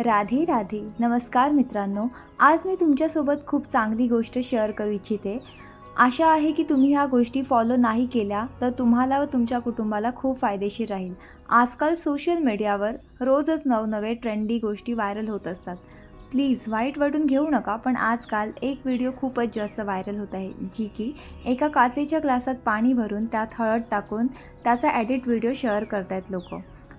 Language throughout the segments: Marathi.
राधे राधे. नमस्कार मित्रांनो. आज मी तुमच्यासोबत खूप चांगली गोष्ट शेअर करू इच्छिते. आशा आहे की तुम्ही ह्या गोष्टी फॉलो नाही केल्या तर तुम्हाला व तुमच्या कुटुंबाला खूप फायदेशीर राहील. आजकाल सोशल मीडियावर रोजच नवनवे ट्रेंडी गोष्टी व्हायरल होत असतात. प्लीज वाईट वाटून घेऊ नका पण आजकाल एक व्हिडिओ खूपच जास्त व्हायरल होत आहे जी की एका काचेच्या ग्लासात पाणी भरून त्यात हळद टाकून त्याचा ॲडिट व्हिडिओ शेअर करतायत लोक.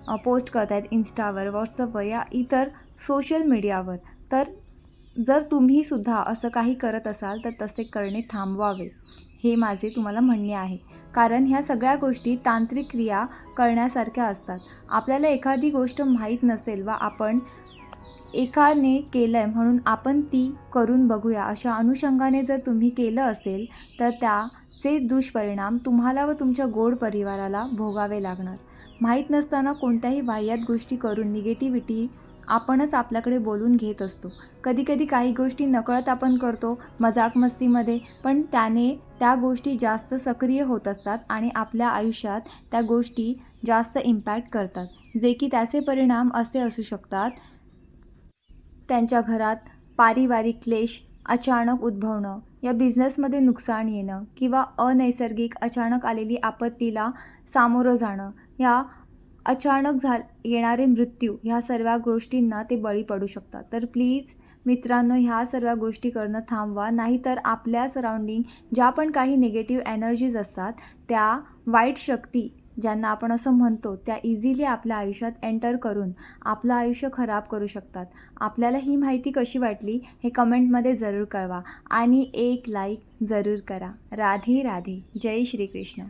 पोस्ट करतायत इन्स्टावर व्हॉट्सअपवर या इतर सोशल मीडियावर तर जर तुम्हीसुद्धा असं काही करत असाल तर तसे करणे थांबवावे. हे माझे तुम्हाला म्हणणे आहे. कारण ह्या सगळ्या गोष्टी तांत्रिक क्रिया करण्यासारख्या असतात. आपल्याला एखादी गोष्ट माहीत नसेल व आपण एकाने केलं आहे म्हणून आपण ती करून बघूया. अशा अनुषंगाने जर तुम्ही केलं असेल तर त्या चे दुष्परिणाम तुम्हाला व तुमच्या गोड परिवाराला भोगावे लागणार. माहीत नसताना कोणत्याही बाह्यात गोष्टी करून निगेटिव्हिटी आपणच आपल्याकडे बोलून घेत असतो. कधीकधी काही गोष्टी नकळत आपण करतो मजाक मस्तीमध्ये पण त्याने त्या गोष्टी जास्त सक्रिय होत असतात आणि आपल्या आयुष्यात त्या गोष्टी जास्त इम्पॅक्ट करतात. जे की त्याचे परिणाम असे असू शकतात. त्यांच्या घरात पारिवारिक क्लेश अचानक उद्भवणं या बिझनेसमध्ये नुकसान येणं किंवा अनैसर्गिक अचानक आलेली आपत्तीला सामोरं जाणं या अचानक झा येणारे मृत्यू ह्या सर्व गोष्टींना ते बळी पडू शकतात. तर प्लीज मित्रांनो ह्या सर्व गोष्टी करणं थांबवा. नाहीतर आपल्या सराउंडिंग ज्या पण काही निगेटिव्ह एनर्जीज असतात त्या वाईट शक्ती ज्यांना आपण असं म्हणतो त्या इझिली आपल्या आयुष्यात एंटर करून आपलं आयुष्य खराब करू शकतात. आपल्याला ही माहिती कशी वाटली हे कमेंटमध्ये जरूर कळवा आणि एक लाईक जरूर करा. राधे राधे. जय श्रीकृष्ण.